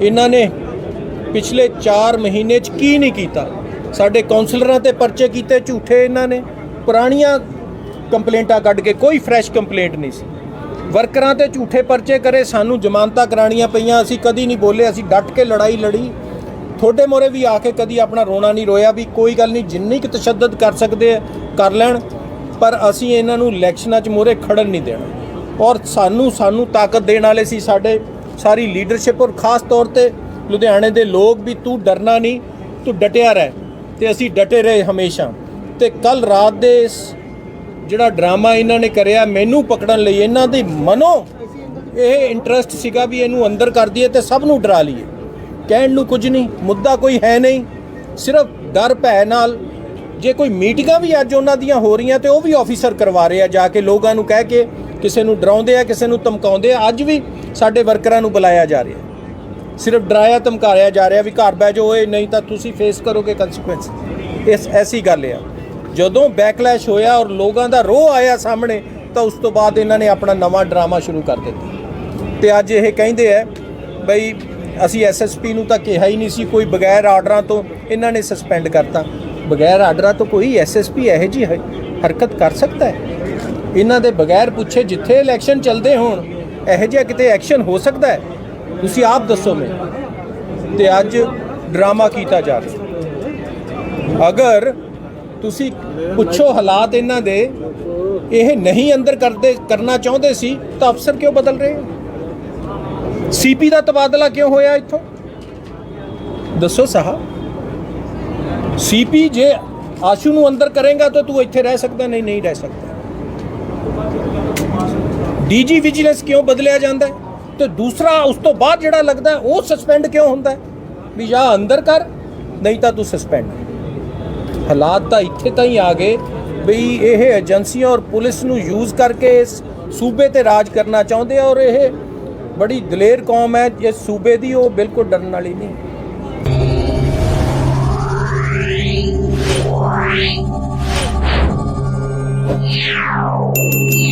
ਇਹਨਾਂ ਨੇ ਪਿਛਲੇ 4 ਮਹੀਨੇ 'ਚ ਕੀ ਨਹੀਂ ਕੀਤਾ? ਸਾਡੇ ਕਾਉਂਸਲਰਾਂ ਤੇ ਪਰਚੇ ਕੀਤੇ, ਝੂਠੇ ਇਹਨਾਂ ਨੇ। ਪੁਰਾਣੀਆਂ ਕੰਪਲੇਂਟਾਂ ਕੱਢ ਕੇ ਕੋਈ ਫਰੈਸ਼ ਕੰਪਲੇਂਟ ਨਹੀਂ ਸੀ। ਵਰਕਰਾਂ ਤੇ ਝੂਠੇ ਪਰਚੇ ਕਰੇ, ਸਾਨੂੰ ਜ਼ਮਾਨਤਾਂ ਕਰਾਣੀਆਂ ਪਈਆਂ, ਅਸੀਂ ਕਦੀ ਨਹੀਂ ਬੋਲੇ, ਅਸੀਂ ਡਟ ਕੇ ਲੜਾਈ ਲੜੀ। ਤੁਹਾਡੇ ਮੋਰੇ ਵੀ ਆ ਕੇ ਕਦੀ ਆਪਣਾ ਰੋਣਾ ਨਹੀਂ ਰੋਇਆ ਵੀ ਕੋਈ ਗੱਲ ਨਹੀਂ, ਜਿੰਨੀ ਕੁ ਤਸ਼ੱਦਦ ਕਰ ਸਕਦੇ ਆ, ਕਰ ਲੈਣ, ਪਰ ਅਸੀਂ ਇਹਨਾਂ ਨੂੰ ਇਲੈਕਸ਼ਨਾਂ 'ਚ ਮੋਰੇ ਖੜਨ ਨਹੀਂ ਦੇਣਾ। ਔਰ ਸਾਨੂੰ ਸਾਨੂੰ ਤਾਕਤ ਦੇਣ ਵਾਲੇ ਸੀ ਸਾਡੇ ਸਾਰੀ ਲੀਡਰਸ਼ਿਪ ਔਰ ਖਾਸ ਤੌਰ ਤੇ ਲੁਧਿਆਣੇ ਦੇ ਲੋਕ ਵੀ ਤੂੰ ਡਰਨਾ ਨਹੀਂ, ਤੂੰ ਡਟਿਆ ਰਹਿ ਤੇ ਅਸੀਂ ਡਟੇ ਰਹੇ ਹਮੇਸ਼ਾ। ਤੇ ਕੱਲ ਰਾਤ ਦੇ ਇਸ ਜਿਹੜਾ ਡਰਾਮਾ ਇਹਨਾਂ ਨੇ ਕਰਿਆ ਮੈਨੂੰ ਪਕੜਨ ਲਈ, ਇਹਨਾਂ ਦੇ ਮਨੋ ਇਹ ਇੰਟਰਸਟ ਸੀਗਾ ਵੀ ਇਹਨੂੰ ਅੰਦਰ ਕਰ ਦਈਏ ਤੇ ਸਭ ਨੂੰ ਡਰਾ ਲਈਏ। ਕਹਿਣ ਨੂੰ ਕੁਝ ਨਹੀਂ, ਮੁੱਦਾ ਕੋਈ ਹੈ ਨਹੀਂ, ਸਿਰਫ ਡਰ ਭੈ ਨਾਲ। ਜੇ ਕੋਈ ਮੀਟਿੰਗਾਂ ਵੀ ਅੱਜ ਉਹਨਾਂ ਦੀਆਂ ਹੋ ਰਹੀਆਂ ਤੇ ਉਹ ਵੀ ਆਫੀਸਰ ਕਰਵਾ ਰਹੇ ਆ ਜਾ ਕੇ ਲੋਕਾਂ ਨੂੰ ਕਹਿ ਕੇ ਕਿਸੇ ਨੂੰ ਡਰਾਉਂਦੇ ਆ, ਕਿਸੇ ਨੂੰ ਧਮਕਾਉਂਦੇ ਆ, ਅੱਜ ਵੀ ਸਾਡੇ ਵਰਕਰਾਂ ਨੂੰ ਬੁਲਾਇਆ ਜਾ ਰਿਹਾ ਸਿਰਫ ਡਰਾਇਆ ਧਮਕਾਇਆ ਜਾ ਰਿਹਾ ਵੀ ਘਰ ਬਹਿ ਜਾਓ, ਓਏ, ਨਹੀਂ ਤਾਂ ਤੁਸੀਂ ਫੇਸ ਕਰੋਗੇ ਕਨਸੀਕੁਐਂਸ ਇਸ, ਐਸੀ ਗੱਲ ਆ। ਜਦੋਂ ਬੈਕਲੈਸ਼ ਹੋਇਆ ਔਰ ਲੋਕਾਂ ਦਾ ਰੋਹ ਆਇਆ ਸਾਹਮਣੇ, ਤਾਂ ਉਸ ਤੋਂ ਬਾਅਦ ਇਹਨਾਂ ਨੇ ਆਪਣਾ ਨਵਾਂ ਡਰਾਮਾ ਸ਼ੁਰੂ ਕਰ ਦਿੱਤਾ। ਤੇ ਅੱਜ ਇਹ ਕਹਿੰਦੇ ਆ, ਬਈ ਅਸੀਂ ਐਸਐਸਪੀ ਨੂੰ ਤਾਂ ਕਿਹਾ ਹੀ ਨਹੀਂ ਸੀ, ਕੋਈ ਬਗੈਰ ਆਰਡਰਾਂ ਤੋਂ ਇਹਨਾਂ ਨੇ ਸਸਪੈਂਡ ਕਰਤਾ। ਬਗੈਰ ਆਰਡਰਾਂ ਤੋਂ ਕੋਈ ਐਸਐਸਪੀ ਇਹੋ ਜੀ ਹਰਕਤ ਕਰ ਸਕਦਾ ਹੈ? ਇਹਨਾਂ ਦੇ ਬਗੈਰ ਪੁੱਛੇ ਜਿੱਥੇ ਇਲੈਕਸ਼ਨ ਚੱਲਦੇ ਹੋਣ, ਇਹੋ ਜਿਹਾ ਕਿਤੇ ਐਕਸ਼ਨ ਹੋ ਸਕਦਾ ਹੈ? ਤੁਸੀਂ ਆਪ ਦੱਸੋ ਮੈਨੂੰ। ਤੇ ਅੱਜ ਡਰਾਮਾ ਕੀਤਾ ਜਾ ਰਿਹਾ ਅਗਰ ਤੁਸੀਂ ਪੁੱਛੋ ਹਾਲਾਤ ਇਹਨਾਂ ਦੇ, ਇਹ ਨਹੀਂ ਅੰਦਰ ਕਰਦੇ, ਕਰਨਾ ਚਾਹੁੰਦੇ ਸੀ, ਤਾਂ ਅਫਸਰ ਕਿਉਂ ਬਦਲ ਰਹੇ ਸੀਪੀ ਦਾ ਤਬਾਦਲਾ ਕਿਉਂ ਹੋਇਆ ਇੱਥੋਂ? ਦੱਸੋ ਸਾਹਬ ਸੀਪੀ ਜੇ ਆਸ਼ੂ ਨੂੰ ਅੰਦਰ ਕਰੇਗਾ ਤਾਂ ਤੂੰ ਇੱਥੇ ਰਹਿ ਸਕਦਾ, ਨਹੀਂ ਨਹੀਂ ਰਹਿ ਸਕਦਾ। ਡੀਜੀ ਵਿਜੀਲੈਂਸ ਕਿਉਂ ਬਦਲਿਆ ਜਾਂਦਾ ਤੇ ਦੂਸਰਾ ਉਸ ਤੋਂ ਬਾਅਦ ਜਿਹੜਾ ਲੱਗਦਾ ਉਹ ਸਸਪੈਂਡ ਕਿਉਂ ਹੁੰਦਾ ਵੀ ਜਾਂ ਅੰਦਰ ਕਰ, ਨਹੀਂ ਤਾਂ ਤੂੰ ਸਸਪੈਂਡ ਹਾਲਾਤ ਤਾਂ ਇੱਥੇ ਤਾਂ ਹੀ ਆ ਗਏ ਵੀ ਇਹ ਏਜੰਸੀਆਂ ਔਰ ਪੁਲਿਸ ਨੂੰ ਯੂਜ਼ ਕਰਕੇ ਇਸ ਸੂਬੇ ਤੇ ਰਾਜ ਕਰਨਾ ਚਾਹੁੰਦੇ ਔਰ ਇਹ ਬੜੀ ਦਲੇਰ ਕੌਮ ਹੈ ਇਸ ਸੂਬੇ ਦੀ ਉਹ ਬਿਲਕੁਲ ਡਰਨ ਵਾਲੀ ਨਹੀਂ। Música